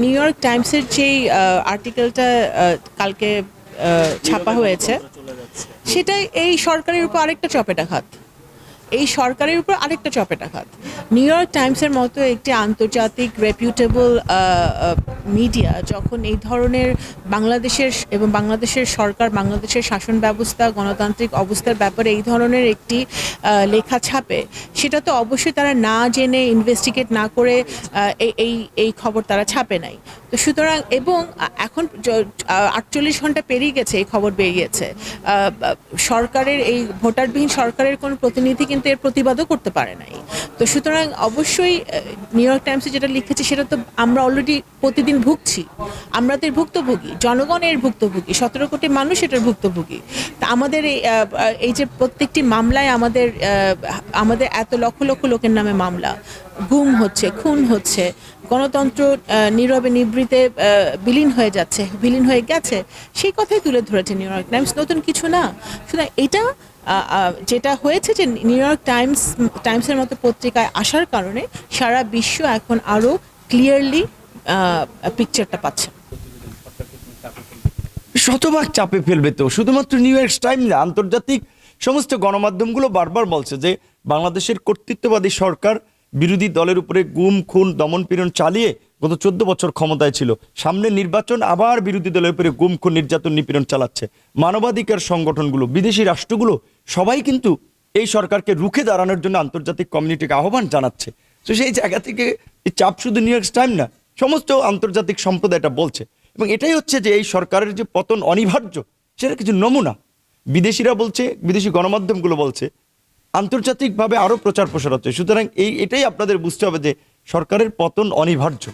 New York টাইমসের যেই আর্টিকেলটা কালকে ছাপা হয়েছে, সেটাই এই সরকারের উপর আরেকটা চপেটাঘাত। এই সরকারের উপর আরেকটা চপেটাঘাত। নিউ ইয়র্ক টাইমসের মতো একটি আন্তর্জাতিক রেপিউটেবল মিডিয়া যখন এই ধরনের বাংলাদেশের এবং বাংলাদেশের সরকার, বাংলাদেশের শাসন ব্যবস্থা, গণতান্ত্রিক অবস্থার ব্যাপারে এই ধরনের একটি লেখা ছাপে, সেটা তো অবশ্যই তারা না জেনে ইনভেস্টিগেট না করে এই- এই খবর তারা ছাপে নাই। তো সুতরাং এবং এখন আটচল্লিশ ঘণ্টা পেরিয়ে গেছে এই খবর বেরিয়েছে। সরকারের এই ভোটারবিহীন সরকারের কোনো প্রতিনিধি কিন্তু এর প্রতিবাদও করতে পারে নাই। তো সুতরাং অবশ্যই নিউ ইয়র্ক টাইমসে যেটা লিখেছে সেটা তো আমরা অলরেডি প্রতিদিন ভুগছি আমরা তো ভুক্তভোগী জনগণের ভুক্তভোগী সতেরো কোটি মানুষ এটার ভুক্তভোগী। তা আমাদের এই, যে প্রত্যেকটি মামলায় আমাদের আমাদের এত লক্ষ লক্ষ লোকের নামে মামলা। গুম হচ্ছে খুন হচ্ছে গণতন্ত্র নীরবে নিবৃতে বিলীন হয়ে যাচ্ছে বিলীন হয়ে গেছে সেই কথাই তুলে ধরেছে নিউ ইয়র্ক টাইমস। নতুন কিছু না। সুতরাং এটা যেটা হয়েছে যে নিউ ইয়র্ক টাইমস টাইমসের মতো পত্রিকায় আসার কারণে সারা বিশ্ব এখন আরও ক্লিয়ারলি পিকচারটা পাচ্ছে। শতভাগ চাপে ফেলবে তো। শুধুমাত্র নিউ ইয়র্ক টাইম না আন্তর্জাতিক সমস্ত গণমাধ্যমগুলো বারবার বলছে যে, বাংলাদেশের কর্তৃত্ববাদী সরকার বিরোধী দলের উপরে গুম, খুন দমন পীড়ন চালিয়ে গত চোদ্দ বছর ক্ষমতায় ছিল। সামনে নির্বাচন আবার বিরোধী দলের উপরে গুম, খুন, নির্যাতন, নিপীড়ন চালাচ্ছে। মানবাধিকার সংগঠনগুলো, বিদেশি রাষ্ট্রগুলো, সবাই কিন্তু এই সরকারকে রুখে দাঁড়ানোর জন্য আন্তর্জাতিক কমিউনিটিকে আহ্বান জানাচ্ছে। তো সেই জায়গা থেকে চাপ শুধু নিউ ইয়র্ক টাইম না সমস্ত আন্তর্জাতিক সম্প্রদায় এটা বলছে। এবং এটাই হচ্ছে যে এই সরকারের যে পতন অনিবার্য সেটা কিছু নমুনা। বিদেশিরা বলছে, বিদেশি গণমাধ্যমগুলো বলছে, আন্তর্জাতিকভাবে আরও প্রচার প্রসার হচ্ছে। সুতরাং এই, এটাই আপনাদের বুঝতে হবে যে সরকারের পতন অনিবার্য।